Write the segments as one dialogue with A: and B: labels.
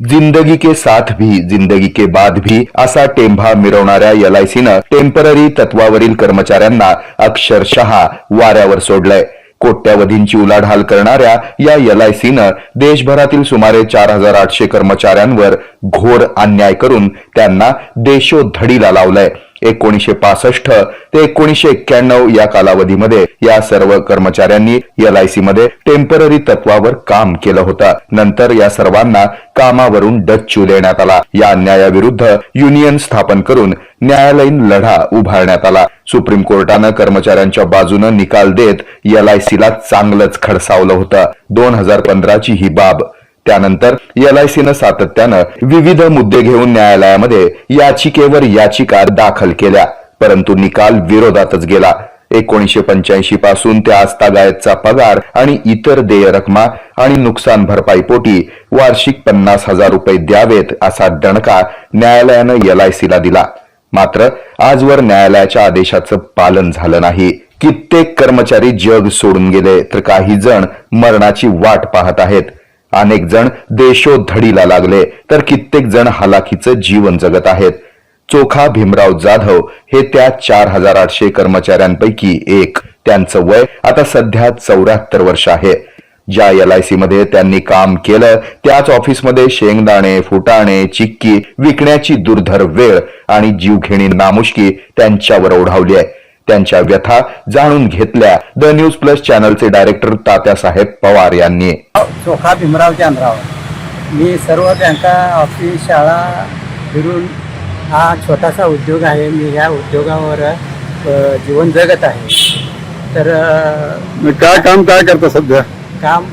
A: जिंदगी के साथ भी जिंदगी के बाद भी असा टेंभा मिरवणाऱ्या एलआयसीनं टेंपररी तत्वावरील कर्मचाऱ्यांना अक्षरशः वाऱ्यावर सोडलंय. कोट्यावधींची उलाढाल करणाऱ्या या एलआयसीनं देशभरातील सुमारे चार हजार आठशे कर्मचाऱ्यांवर घोर अन्याय करून त्यांना देशोधडीला लावलंय. एकोणीशे पासष्ट ते एकोणीशे एक्क्याण्णव या कालावधीमध्ये या सर्व कर्मचाऱ्यांनी एलआयसी मध्ये टेंपररी तत्वावर काम केलं होतं. नंतर या सर्वांना कामावरून डच्चू देण्यात आला. या अन्यायाविरुद्ध युनियन स्थापन करून न्यायालयीन लढा उभारण्यात आला. सुप्रीम कोर्टानं कर्मचाऱ्यांच्या बाजूनं निकाल देत एल आयसीला चांगलंच खडसावलं होतं. दोन हजार पंधराची ही बाब त्यानंतर एलआयसीनं सातत्यानं विविध मुद्दे घेऊन न्यायालयामध्ये याचिकेवर याचिका दाखल केल्या. परंतु निकाल विरोधातच गेला. एकोणीशे पंच्याऐंशी पासून त्या आस्थागायतचा पगार आणि इतर देय रकमा आणि नुकसान भरपाईपोटी वार्षिक पन्नास हजार रुपये द्यावेत असा दणका न्यायालयानं एलआयसीला दिला. मात्र आजवर न्यायालयाच्या आदेशाचं पालन झालं नाही. कित्येक कर्मचारी जग सोडून गेले तर काही जण मरणाची वाट पाहत आहेत. अनेक जण देशोधडीला लागले तर कित्येक जण हलाखीचं जीवन जगत आहेत. चोखा भीमराव जाधव हे त्या चार हजार आठशे कर्मचाऱ्यांपैकी एक. त्यांचं वय आता सध्या चौऱ्याहत्तर वर्ष आहे. ज्या एल आय सी मध्ये त्यांनी काम केलं त्याच ऑफिसमध्ये शेंगदाणे फुटाणे चिक्की विकण्याची दुर्धर वेळ आणि जीवघेणी नामुष्की त्यांच्यावर ओढावली आहे. त्यांच्या व्यथा जाणून घेतल्या. द न्यूज प्लस चॅनलचे डायरेक्टर तात्यासाहेब पवार यांनी.
B: चोखा भीमराव चांद्राव मी सर्व बँका ऑफिस शाळा फिरून हा छोटासा उद्योग आहे. मी ह्या उद्योगावर जीवन जगत आहे. तर
C: काय काम काय करता सध्या?
B: काम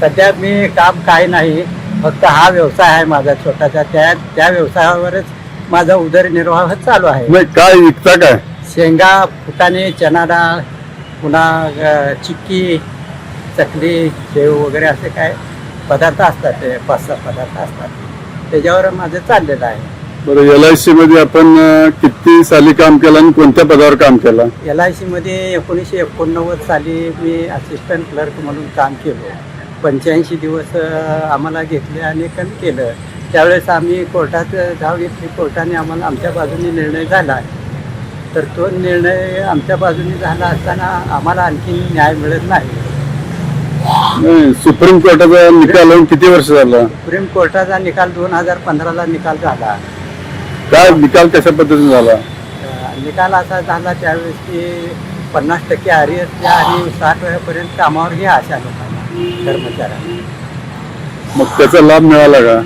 B: सध्या मी काम काय नाही. फक्त हा व्यवसाय आहे माझा छोटासा. त्या त्या व्यवसायावरच माझा उदरनिर्वाह चालू आहे.
C: काय विकता काय?
B: शेंगा फुटाणे चना डाळ पुन्हा चिक्की चकली शेव वगैरे असे काय पदार्थ असतात ते पाच सहा पदार्थ असतात. त्याच्यावर माझं चाललेलं आहे.
C: बरं एल आय सी मध्ये आपण किती साली काम केलं आणि कोणत्या पदावर काम केलं?
B: एल आय सीमध्ये एकोणीसशे एकोणनव्वद साली मी असिस्टंट क्लर्क म्हणून काम केलो. पंच्याऐंशी दिवस आम्हाला घेतले आणि कमी केलं. त्यावेळेस आम्ही कोर्टात धाव घेतली. कोर्टाने आम्हाला आमच्या बाजूने निर्णय झाला. तर तो निर्णय आमच्या बाजूने झाला असताना आम्हाला आणखी न्याय मिळत नाही.
C: नाही, सुप्रीम कोर्टाचा निकाल होऊन किती वर्ष झाला?
B: सुप्रीम कोर्टाचा निकाल दोन हजार पंधराला निकाल झाला.
C: काय निकाल कशा पद्धतीने झाला?
B: निकाल असा झाला त्यावेळेस की पन्नास टक्के आरियसच्या आणि साठ वेळापर्यंत कामावर घ्या अशा लोकांना कर्मचाऱ्यांना.
C: मग त्याचा लाभ मिळाला का?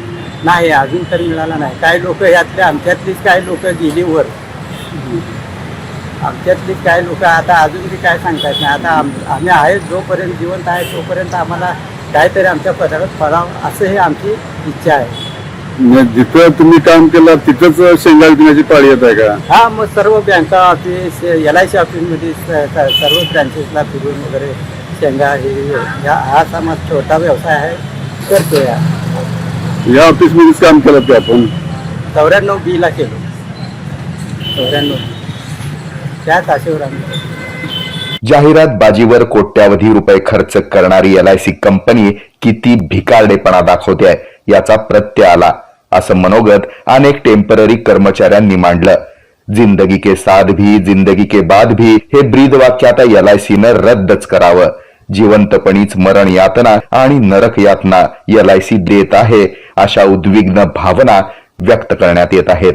B: नाही अजून तर मिळाला नाही. काही लोक यातले आमच्यातलीच काही लोक गेली वर. आमच्यातलीच काही लोक आता अजून बी काय सांगता येत नाही. आता आम आम्ही आहे जोपर्यंत जिवंत आहे तोपर्यंत आम्हाला काहीतरी आमच्या पदार्थ पडावं असं ही आमची इच्छा आहे.
C: मग जिथं तुम्ही काम केलं तिथंच शेंगा विकण्याची पाळी येत आहे का?
B: हा मग सर्व बँका ऑफिस एल आय सी ऑफिसमध्ये सर्व ब्रँचेसला फिरून वगैरे शेंगा हे ह्या हा समाज छोटा व्यवसाय आहे करतो या
C: या ऑफिस मध्येच काम केलं ते आपण.
B: चौऱ्याण्णव बीला केलो. चौऱ्याण्णव त्याच
A: जाहिरात बाजीवर कोट्यावधी रुपये खर्च करणारी एल आयसी कंपनी किती भिकारडेपणा दाखवते याचा प्रत्यय आला असं मनोगत अनेक टेंपररी कर्मचाऱ्यांनी मांडलं. जिंदगी के साथ भी जिंदगी के बाद भी हे ब्रीद वाक्य आता सीनं रद्दच करावं. जिवंतपणीच मरण यातना आणि नरक यातना एलआयसी देत आहे अशा उद्विग्न भावना व्यक्त करण्यात येत आहेत.